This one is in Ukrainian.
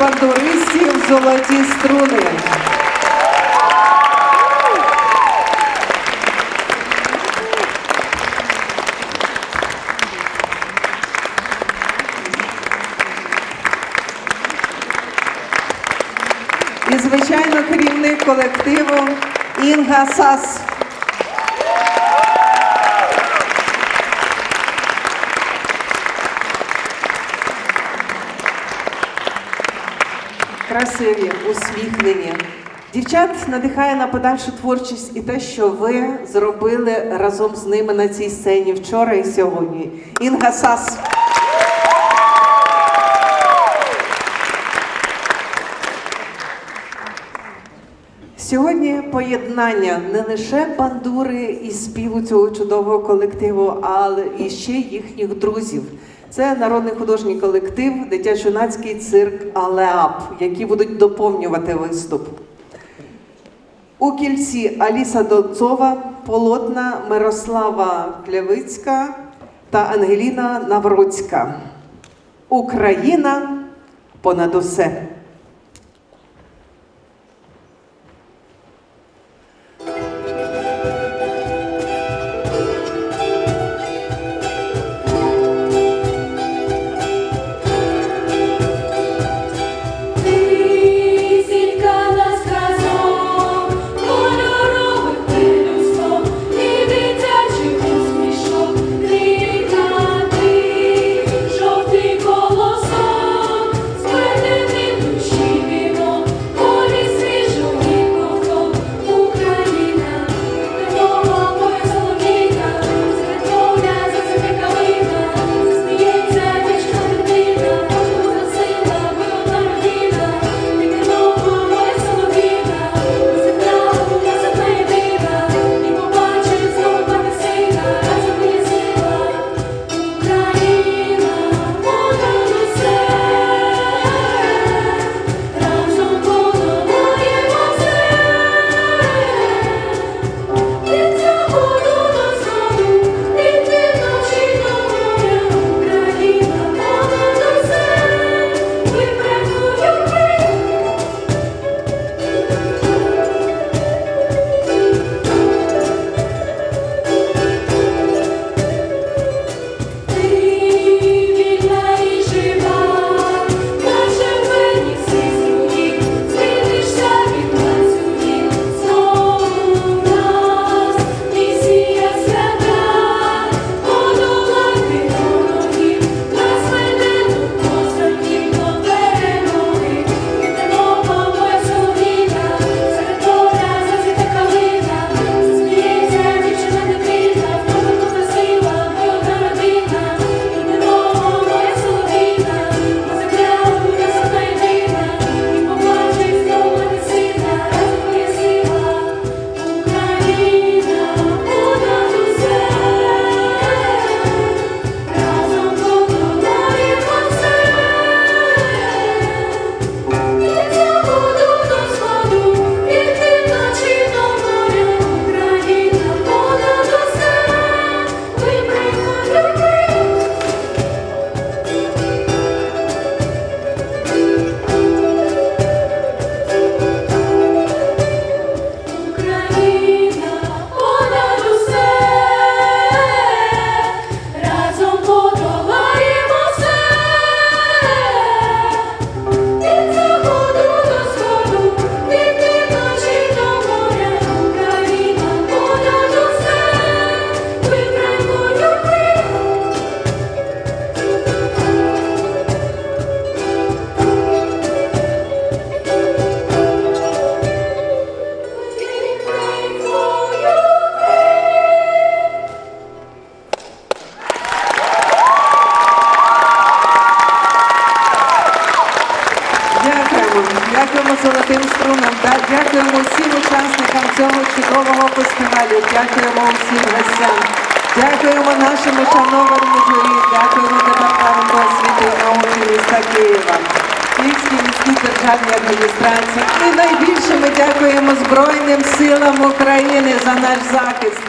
бандуристів Золоті струни. І, звичайно, керівник колективу Інга Сас. Красиві, усміхнені. Дівчат надихає на подальшу творчість і те, що ви зробили разом з ними на цій сцені вчора і сьогодні. Інга Сас. Сьогодні поєднання не лише бандури і співу цього чудового колективу, але і ще їхніх друзів. Це народний художній колектив, дитячо-юнацький цирк Алеап, які будуть доповнювати виступ. У кільці Аліса Донцова, полотна Мирослава Клявицька та Ангеліна Навроцька. Україна понад усе. Дякуємо золотим струнам, дякуємо всім учасникам цього чудового фестивалю, дякуємо всім гостям, дякуємо нашому шановному журі, дякуємо департаменту освіти і науки міста Києва, Київській міській державній адміністрації. І найбільше ми дякуємо Збройним силам України за наш захист.